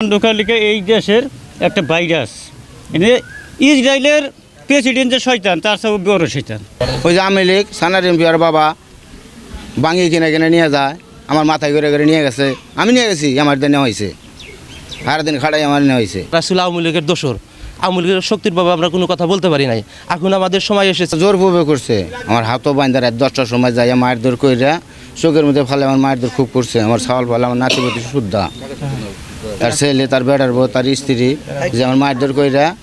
ঢোকালিকে এই দেশের একটা ভাইরাস। এনে ইসরায়েলের প্রেসিডেন্ট যে শয়তান তার সব বড় শয়তান। ওই যে আওয়ামী লীগ সানার এমপি আর বাবা ভাঙি কিনে কিনে নিয়ে যায় আমার মাথায় করে করে নিয়ে গেছে। আমি নিয়ে গেছি আমার দিন হয়েছে। সারা দিন খাড়াই আমার নেওয়া হয়েছে। রাসুল আওয়ামী লীগের দোসর আওয়ামী লীগের শক্তির বাবা আমরা কোনো কথা বলতে পারি নাই। এখন আমাদের সময় এসেছে। জোর পূর্বে করছে। আমার হাতও বাইন্দা রাত দশটার সময় যাই মায়ের দৌড় কইরা চোখের মধ্যে ফেলে আমার মায়ের দৌড় খুব করছে আমার ছাওয়াল ফলে আমার নাতিপতি শুদ্ধা তার ছেলে তার বেটার বউ তার স্ত্রী যে আমার মায়ের দৌড় কইরা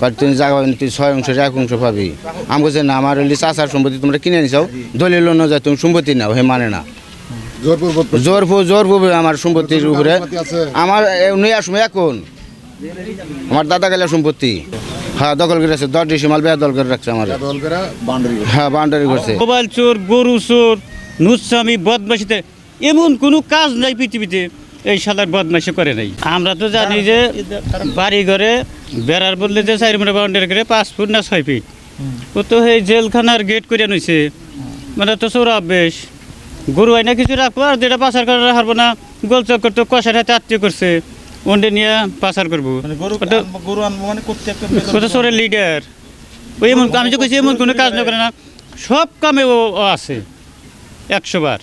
কয় তুই জায়গা পাবি না, তুই ছয় অংশ এক অংশ পাবি। আমি বলছি না আমার হলি চাষার সম্পত্তি তোমরা কিনে নিছাও। দলিল অনুযায়ী তুমি সম্পত্তি নাও। হে মানে না। জোরপূর্বক জোর পু- জোর পূর্বে আমার সম্পত্তির উপরে আমার নয়া সময় এখন। আমার দাদা গেলে সম্পত্তি। হ্যাঁ দখল করে আছে দশ ডিসিমাল বেয়া দল করে রাখছে আমার। হ্যাঁ বাউন্ডারি করছে। মোবাইল চোর গরু চোর নুসামি বদমাশিতে এমন কোনো কাজ নাই পৃথিবীতে। এই শালার বদমাশি করে নাই। আমরা তো জানি যে বাড়ি ঘরে বেড়ার বদলে যে চারি মিটার বাউন্ডারি করে পাঁচ ফুট না ছয় ফিট। ও তো এই জেলখানার গেট করে নইছে মানে তো চোরা বেশ গরু আইনা কিছু রাখব আর যেটা পাচার করে রাখব না। গোল চক্কর তো কষার হাতে আত্মীয় করছে। ওন্ডে নিয়ে পাচার করব। মানে একটা কত চোরের লিডার ওই এমন আমি যে কইছি এমন কোনো কাজ না করে না। সব কামে ও ও আছে। একশো বার।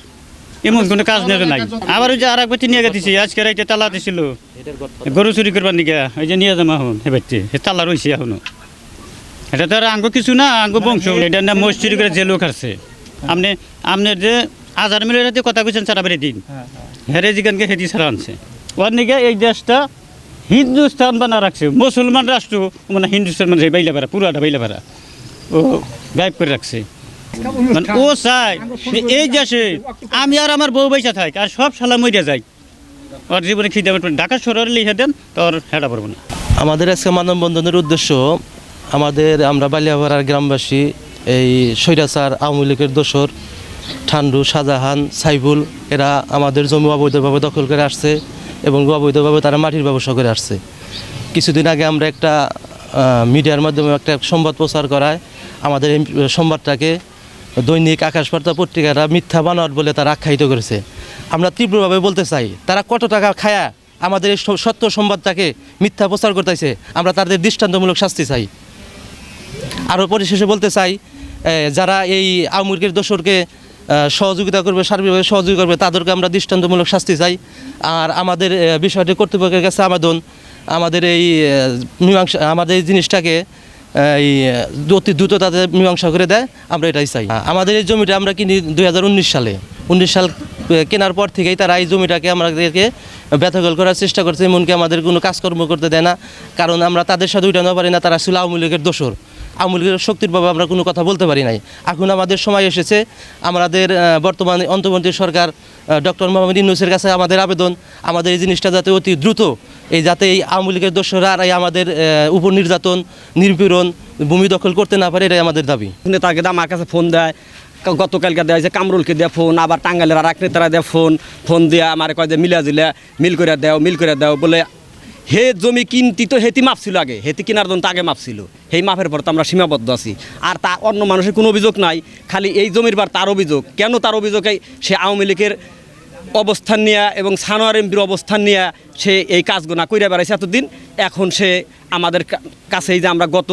এমন কোনো কাজ নেই। নাই আবার ওই যে আর একবার নিয়ে গেছি আজকে রাইতে তালা দিছিল। গরু চুরি করবার নিকে ওই যে নিয়ে যাম এখন হে বাচ্চে হে তালা রয়েছে এখনও। এটা তো আর আঙ্গ কিছু না আঙ্গ বংশ এটা না মোষ চুরি করে যে লোক আছে আপনি আপনার যে আজার মিলের হাতে কথা কইছেন সারা বেড়ে দিন। হেরে জিগানকে হেঁটি ছাড়া আনছে। ওর নিকে এই দেশটা হিন্দুস্তান বানা রাখছে। মুসলমান রাষ্ট্র মানে হিন্দুস্তান মানে বাইলা বেড়া পুরাটা বাইলা বেড়া ও গায়েব করে রাখছে। মানে ও চাই এই দেশে আমি আর আমার বউ বাইসা থাক, আর সব শালা মরিয়া যাই ওর জীবনে খিদে ঢাকা শহরে লিখে দেন তোর হেঁটা পারব না। আমাদের আজকে মানববন্ধনের উদ্দেশ্য, আমাদের আমরা বালিয়াপাড়ার গ্রামবাসী, এই স্বৈরাচার, আওয়ামী লীগের দোসর, ঠান্ডু, শাহজাহান, সাইফুল, এরা আমাদের জমি অবৈধভাবে দখল করে আসছে এবং অবৈধভাবে তারা মাটির ব্যবসা করে আসছে। কিছুদিন আগে আমরা একটা মিডিয়ার মাধ্যমে একটা সংবাদ প্রচার করায়, আমাদের এই সংবাদটাকে দৈনিক আকাশবার্তা পত্রিকারা মিথ্যা বানোয়াট বলে তারা আখ্যায়িত করেছে। আমরা তীব্রভাবে বলতে চাই, তারা কত টাকা খায়া আমাদের এই সত্য সংবাদটাকে মিথ্যা প্রচার করতেছে, আমরা তাদের দৃষ্টান্তমূলক শাস্তি চাই। আরও পরিশেষে বলতে চাই যারা এই আওয়ামী দোসরকে সহযোগিতা করবে, সার্বিকভাবে সহযোগিতা করবে, তাদেরকে আমরা দৃষ্টান্তমূলক শাস্তি চাই। আর আমাদের বিষয়টি কর্তৃপক্ষের কাছে আবেদন, আমাদের এই মীমাংসা, আমাদের এই জিনিসটাকে এই অতি দ্রুত তাদের মীমাংসা করে দেয়, আমরা এটাই চাই। আমাদের এই জমিটা আমরা কিনি দু হাজার উনিশ সালে। উনিশ সাল কেনার পর থেকেই তারা এই জমিটাকে আমাদেরকে ব্যথকল করার চেষ্টা করছে, এমনকি আমাদের কোনো কাজকর্ম করতে দেয় না। কারণ আমরা তাদের সাথে উঠানো পারি না, তারা ছিল আওয়ামী লীগের দোসর আওয়ামী লীগের শক্তির বাবা আমরা কোনো কথা বলতে পারি নাই। এখন আমাদের সময় এসেছে, আমাদের বর্তমানে অন্তর্বর্তী সরকার ডক্টর মোহাম্মদ ইউনুসের কাছে আমাদের আবেদন। আমাদের এই জিনিসটা যাতে অতি দ্রুত এই যাতে এই আওয়ামী লীগের দোসরা আর আমাদের উপর নির্যাতন নির্পীড়ন ভূমি দখল করতে না পারে, এটাই আমাদের দাবি। নেতাকে আমার কাছে ফোন দেয় গতকালকে দেয় যে কামরুলকে দেয় ফোন, আবার টাঙ্গাইলের আর এক নেতারা দেয় ফোন ফোন দিয়ে আমার কয় যে, মিলা দিলে, মিল করে দেও, মিল করে দেও, বলে, হে জমি কিনতি তো হেতি মাপ ছিল আগে, হেতি কেনার জন্য আগে মাপ ছিল সেই মাপের পর তো আমরা সীমাবদ্ধ আছি। আর তা অন্য মানুষের কোনো অভিযোগ নাই, খালি এই জমির বার তার অভিযোগ, কেন তার অভিযোগে সে আওয়ামী লীগের অবস্থান নিয়ে এবং সানোয়ার এমপির অবস্থান নিয়ে সে এই কাজগুলো কইরা বেড়াইছে এতদিন। এখন সে আমাদের কাছেই যে আমরা গত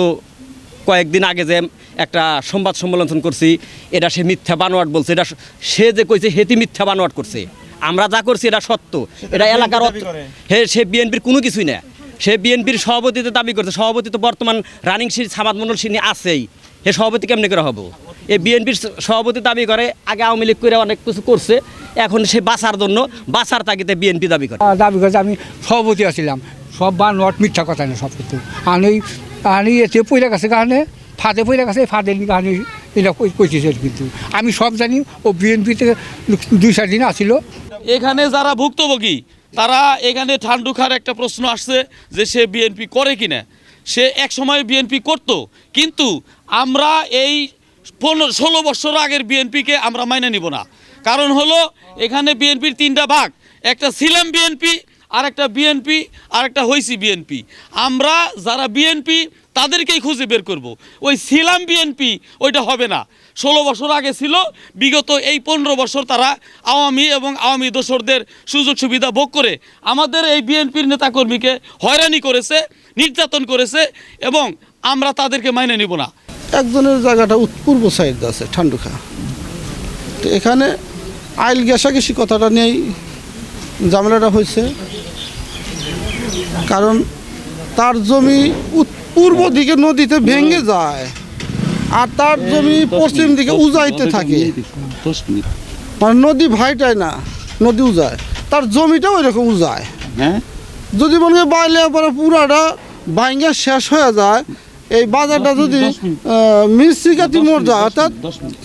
কয়েকদিন আগে যে একটা সংবাদ সম্মেলন করছি এটা সে মিথ্যা বানোয়াট বলছে। এটা সে যে কইছে হেতি মিথ্যা বানোয়াট করছে। আমরা যা করছি এটা সত্য। এটা এলাকার হে সে বিএনপির কোনো কিছুই না। সে বিএনপির সভাপতিতে দাবি করছে। সভাপতি তো বর্তমান রানিং সিট সামাদ মন্ডল সিনি আছেই। হে সভাপতি কেমনি করে হব? এই বিএনপির সভাপতি দাবি করে আগে আওয়ামী লীগ করে অনেক কিছু করছে। এখন সে বাঁচার জন্য বাঁচার তাগিতে বিএনপি দাবি করে। দাবি করছে আমি সভাপতি আছিলাম। সব বা নট মিথ্যা কথা না সব কিছু আনি আনি এতে পইরা গেছে কারণে ফাঁদে পইরা গেছে ফাঁদে নি কারণে এটা কইতেছে কিন্তু। আমি সব জানি ও বিএনপিতে দুই চার দিন আসিল এখানে যারা ভুক্তভোগী তারা এখানে ঠান্ডুখার একটা প্রশ্ন আসছে যে সে বিএনপি করে কিনা। সে এক সময় বিএনপি করত কিন্তু আমরা এই পনেরো ষোলো বছর আগের বিএনপিকে আমরা মাইনে নিব না। কারণ হলো এখানে বিএনপির তিনটা ভাগ, একটা ছিলাম বিএনপি আর একটা বিএনপি আর একটা হয়েছি বিএনপি। আমরা যারা বিএনপি, তাদেরকেই খুঁজে বের করব। ওই ছিলাম বিএনপি, ওইটা হবে না। ষোলো বছর আগে ছিল, বিগত এই পনেরো বছর তারা আওয়ামী এবং আওয়ামী দোসরদের সুযোগ সুবিধা ভোগ করে আমাদের এই বিএনপির নেতাকর্মীকে হয়রানি করেছে, নির্যাতন করেছে এবং আমরা তাদেরকে মাইনে নিব না। একজনের জায়গাটা উত- পূর্ব সাইড আছে, ঠান্ডুখা। তো এখানে আইল ঘেঁষাঘেঁষি কথাটা নিয়েই ঝামেলাটা হয়েছে। কারণ তার জমি পূর্ব দিকে নদীতে ভেঙে যায় আর তার জমি পশ্চিম দিকে উজাইতে থাকে। মানে নদী ভাইটায় না নদী উজায়। তার জমিটা ওই রকম উজায় যদি মনে হয় বাইলে পরে পুরাটা ভাঙ্গা শেষ হয়ে যায় এই বাজারটা যদি মোড় যায় অর্থাৎ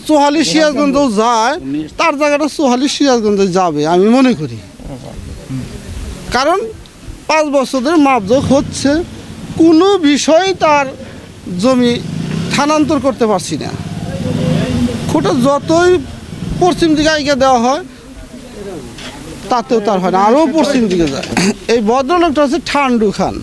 চোহালি সিরাজগঞ্জ যায় তার জায়গাটা চোহালি সিরাজগঞ্জে যাবে আমি মনে করি। কারণ পাঁচ বছরের মাপযোগ হচ্ছে কোনো বিষয় তার জমি স্থানান্তর করতে পারছি না। খুঁটা যতই পশ্চিম দিকে আইকে দেওয়া হয় তাতেও তার হয় না আরও পশ্চিম দিকে যায়। এই ভদ্রলোকটা হচ্ছে ঠান্ডু খান।